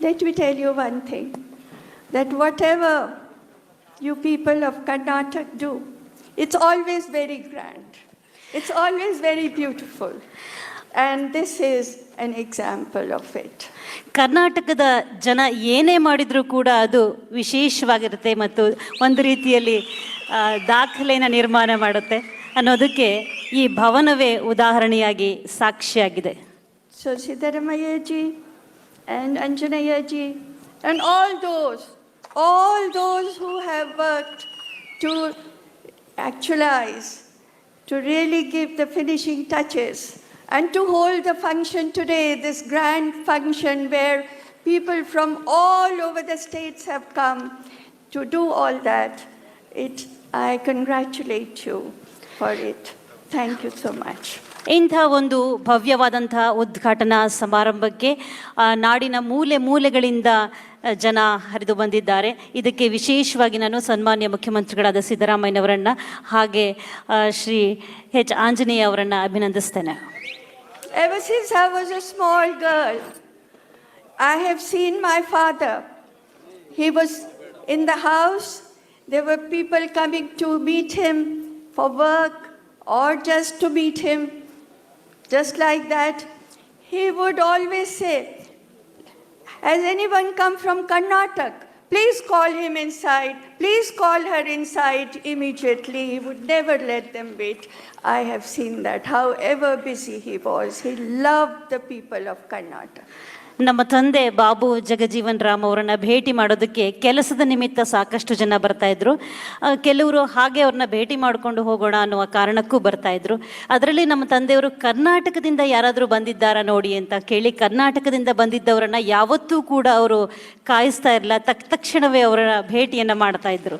let me tell you one thing that whatever you people of Karnataka do, it's always very grand. It's always very beautiful. And this is an example of it. ಕರ್ನಾಟಕದ ಜನ ಏನೇ ಮಾಡಿದರೂ ಕೂಡ ಅದು ವಿಶೇಷವಾಗಿರುತ್ತೆ ಮತ್ತು ಒಂದು ರೀತಿಯಲ್ಲಿ ದಾಖಲೆನ ನಿರ್ಮಾಣ ಮಾಡುತ್ತೆ ಅನ್ನೋದಕ್ಕೆ ಈ ಭವನವೇ ಉದಾಹರಣೆಯಾಗಿ ಸಾಕ್ಷಿಯಾಗಿದೆ So Siddharamaya ji and Anjanaya ji and all those, all those who have worked to actualize, to really give the finishing touches and to hold the function today, this grand function where people from all over the states have come to do all that. It, I congratulate you for it. Thank you so much. ಇಂಥ ಒಂದು ಭವ್ಯವಾದಂಥ ಉದ್ಘಾಟನಾ ಸಮಾರಂಭಕ್ಕೆ ನಾಡಿನ ಮೂಲೆ ಮೂಲೆಗಳಿಂದ ಜನ ಹರಿದು ಬಂದಿದ್ದಾರೆ ಇದಕ್ಕೆ ವಿಶೇಷವಾಗಿ ನಾನು ಸನ್ಮಾನ್ಯ ಮುಖ್ಯಮಂತ್ರಿಗಳಾದ ಸಿದ್ದರಾಮಯ್ಯನವರನ್ನ ಹಾಗೆ ಶ್ರೀ ಎಚ್ ಆಂಜನೇಯ ಅವರನ್ನು ಅಭಿನಂದಿಸ್ತೇನೆ Ever since I was a small girl, I have seen my father. He was in the house, there were people coming to meet him for work or just to meet him, just like that. He would always say, Has anyone come from Karnataka? Please call him inside. Please call her inside immediately. He would never let them wait. I have seen that, however busy he was. He loved the people of Karnataka. ನಮ್ಮ ತಂದೆ ಬಾಬು ಜಗಜೀವನ್ ರಾಮ್ ಅವರನ್ನ ಭೇಟಿ ಮಾಡೋದಕ್ಕೆ ಕೆಲಸದ ನಿಮಿತ್ತ ಸಾಕಷ್ಟು ಜನ ಬರ್ತಾ ಇದ್ರು. ಕೆಲವರು ಹಾಗೆ ಅವ್ರನ್ನ ಭೇಟಿ ಮಾಡಿಕೊಂಡು ಹೋಗೋಣ ಅನ್ನುವ ಕಾರಣಕ್ಕೂ ಬರ್ತಾ ಇದ್ರು. ಅದರಲ್ಲಿ ನಮ್ಮ ತಂದೆಯವರು ಕರ್ನಾಟಕದಿಂದ ಯಾರಾದರೂ ಬಂದಿದ್ದಾರಾ ನೋಡಿ ಅಂತ ಕೇಳಿ ಕರ್ನಾಟಕದಿಂದ ಬಂದಿದ್ದವರನ್ನ ಯಾವತ್ತೂ ಕೂಡ ಅವರು ಕಾಯಿಸ್ತಾ ಇರಲಿಲ್ಲ. ತಕ್ ತಕ್ಷಣವೇ ಅವರ ಭೇಟಿಯನ್ನು ಮಾಡ್ತಾ ಇದ್ರು.